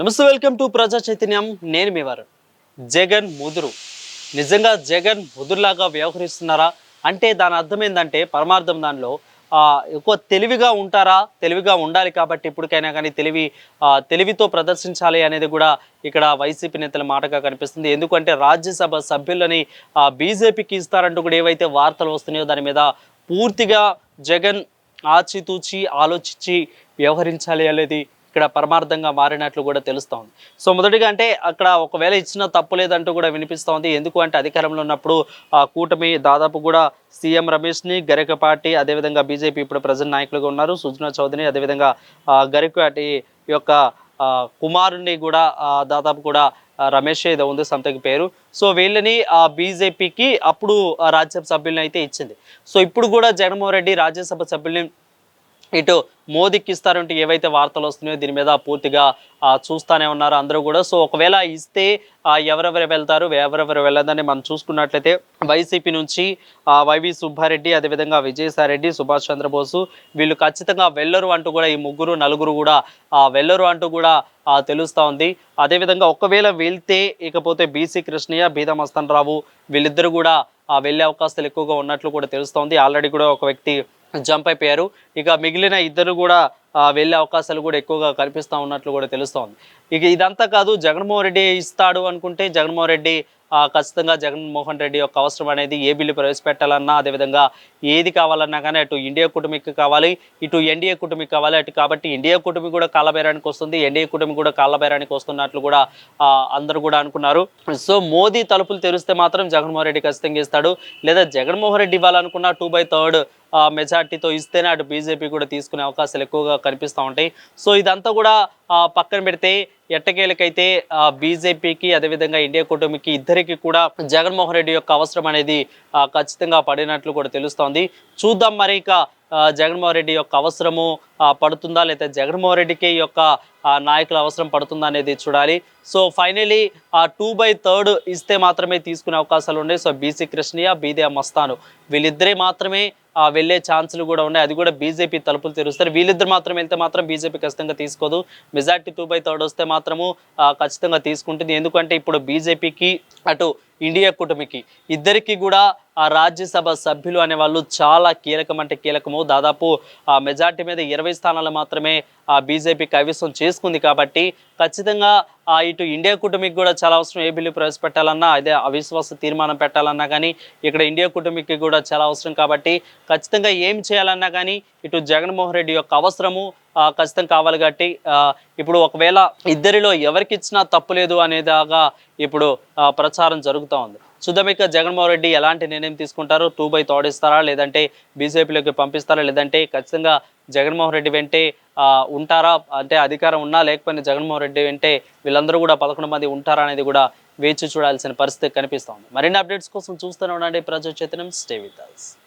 నమస్తే welcome to ప్రజా చైతన్యం. నేను మీ వారు జగన్ ముదురు. నిజంగా జగన్ ముదురులాగా వ్యవహరిస్తున్నారా? అంటే దాని అర్థం ఏంటంటే పరమార్థం దానిలో ఎక్కువ తెలివిగా ఉంటారా? తెలివిగా ఉండాలి కాబట్టి ఇప్పటికైనా కానీ తెలివి తెలివితో ప్రదర్శించాలి అనేది కూడా ఇక్కడ వైసీపీ నేతల మాటగా కనిపిస్తుంది. ఎందుకంటే రాజ్యసభ సభ్యులని బీజేపీకి ఇస్తారంటూ కూడా ఏవైతే వార్తలు వస్తున్నాయో దాని మీద పూర్తిగా జగన్ ఆచితూచి ఆలోచించి వ్యవహరించాలి అనేది ఇక్కడ పరమార్థంగా మారినట్లు కూడా తెలుస్తోంది. సో మొదటిగా అంటే అక్కడ ఒకవేళ ఇచ్చిన తప్పు లేదంటూ కూడా వినిపిస్తోంది. ఎందుకు అంటే అధికారంలో ఉన్నప్పుడు ఆ కూటమి దాదాపు కూడా సీఎం రమేష్ని గరికపాటి అదేవిధంగా బీజేపీ ఇప్పుడు ప్రజెంట్ నాయకులుగా ఉన్నారు. సుజనా చౌదరి అదేవిధంగా గరిక గరికపాటి యొక్క కుమారుణ్ణి కూడా దాదాపు కూడా రమేష్ ఏదో ఉంది సంథింగ్ పేరు. సో వీళ్ళని ఆ బీజేపీకి అప్పుడు రాజ్యసభ సభ్యులని అయితే ఇచ్చింది. సో ఇప్పుడు కూడా జగన్మోహన్ రెడ్డి రాజ్యసభ సభ్యుల్ని ఇటు మోదీకి ఇస్తారంటే ఏవైతే వార్తలు వస్తున్నాయో దీని మీద పూర్తిగా చూస్తూనే చూస్తానే ఉన్నారు అందరూ కూడా. సో ఒకవేళ ఇస్తే ఎవరెవరు వెళ్తారు ఎవరెవరు వెళ్ళదని మనం చూసుకున్నట్లయితే వైసీపీ నుంచి వైవి సుబ్బారెడ్డి అదేవిధంగా విజయసాయిరెడ్డి సుభాష్ చంద్రబోసు వీళ్ళు ఖచ్చితంగా వెళ్ళరు అంటూ కూడా ఈ ముగ్గురు నలుగురు కూడా వెళ్ళరు అంటూ కూడా తెలుస్తూ ఉంది. అదేవిధంగా ఒకవేళ వెళ్తే ఇకపోతే బీసీ కృష్ణయ్య బీదమస్తాన్ రావు వీళ్ళిద్దరు కూడా వెళ్ళే అవకాశాలు ఎక్కువగా ఉన్నట్లు కూడా తెలుస్తోంది ఆల్రెడీ కూడా ఒక వ్యక్తి జంప్ అయిపోయారు. ఇక మిగిలిన ఇద్దరు కూడా వెళ్ళే అవకాశాలు కూడా ఎక్కువగా కనిపిస్తూ ఉన్నట్లు కూడా తెలుస్తోంది. ఇక ఇదంతా కాదు జగన్మోహన్ రెడ్డి ఇస్తాడు అనుకుంటే జగన్మోహన్ రెడ్డి ఖచ్చితంగా జగన్మోహన్ రెడ్డి యొక్క అవసరం అనేది ఏ బిల్లు ప్రవేశపెట్టాలన్నా అదేవిధంగా ఏది కావాలన్నా కానీ అటు ఇండియా కూటమికి కావాలి ఇటు ఎన్డీఏ కూటమికి కావాలి అటు కాబట్టి ఇండియా కూటమి కూడా కాలబేరానికి వస్తుంది ఎన్డీఏ కూటమి కూడా కాలబేరానికి వస్తున్నట్లు కూడా అందరూ కూడా అనుకున్నారు. సో మోదీ తలుపులు తెరిస్తే మాత్రం జగన్మోహన్ రెడ్డి ఖచ్చితంగా ఇస్తాడు. లేదా జగన్మోహన్ రెడ్డి ఇవ్వాలనుకున్న టూ బై థర్డ్ మెజార్టీతో ఇస్తేనే అటు బీజేపీ కూడా తీసుకునే అవకాశాలు ఎక్కువగా కనిపిస్తూ ఉంటాయి. సో ఇదంతా కూడా పక్కన పెడితే ఎట్టకేలకైతే బీజేపీకి అదేవిధంగా ఇండియా కూటమికి ఇద్దరికి కూడా జగన్మోహన్ రెడ్డి యొక్క అవసరం అనేది ఖచ్చితంగా పడినట్లు కూడా తెలుస్తోంది. చూద్దాం మరి ఇక జగన్మోహన్ రెడ్డి యొక్క అవసరము పడుతుందా లేదా జగన్మోహన్ రెడ్డికి ఈ యొక్క నాయకుల అవసరం పడుతుందా అనేది చూడాలి. సో ఫైనలీ ఆ టూ బై థర్డ్ ఇస్తే మాత్రమే తీసుకునే అవకాశాలు ఉన్నాయి. So BC Krishnaiah Beeda Mastan. వీళ్ళిద్దరే మాత్రమే వెళ్ళే ఛాన్సులు కూడా ఉన్నాయి. అది కూడా బీజేపీ తలుపులు తెరుస్తారు. వీళ్ళిద్దరు మాత్రం వెళ్తే మాత్రం బీజేపీ ఖచ్చితంగా తీసుకోదు. మెజార్టీ టూ బై థర్డ్ వస్తే మాత్రము ఖచ్చితంగా తీసుకుంటుంది. ఎందుకంటే ఇప్పుడు బీజేపీకి అటు ఇండియా కూటమికి ఇద్దరికి కూడా ఆ రాజ్యసభ సభ్యులు అనే వాళ్ళు చాలా కీలకం అంటే కీలకము. దాదాపు ఆ మెజార్టీ మీద ఇరవై స్థానాలు మాత్రమే ఆ బీజేపీ కైవసం చేసుకుంది కాబట్టి ఖచ్చితంగా ఇటు ఇండియా కూటమికి కూడా చాలా అవసరం ఏ బిల్లు ప్రవేశపెట్టాలన్నా అదే అవిశ్వాస తీర్మానం పెట్టాలన్నా కానీ ఇక్కడ ఇండియా కూటమికి కూడా చాలా అవసరం కాబట్టి ఖచ్చితంగా ఏం చేయాలన్నా కానీ ఇటు జగన్మోహన్ రెడ్డి యొక్క అవసరము ఖచ్చితంగా కావాలి కాబట్టి ఇప్పుడు ఒకవేళ ఇద్దరిలో ఎవరికి ఇచ్చినా తప్పు లేదు అనేదాగా ఇప్పుడు ప్రచారం జరుగుతూ ఉంది. చూద్దాం జగన్మోహన్ రెడ్డి ఎలాంటి నిర్ణయం తీసుకుంటారు టూ బై తోడిస్తారా లేదంటే బీజేపీలోకి పంపిస్తారా లేదంటే ఖచ్చితంగా జగన్మోహన్ రెడ్డి వెంటే ఆ, ఉంటారా? అంటే అధికారం ఉన్నా లేకపోయినా జగన్మోహన్ రెడ్డి వెంటే వీళ్ళందరూ కూడా పదకొండు మంది ఉంటారా అనేది కూడా వేచి చూడాల్సిన పరిస్థితి కనిపిస్తోంది మరిన్ని అప్డేట్స్ కోసం చూస్తూనే ఉండండి. ప్రజా చైతన్యం స్టే విత్.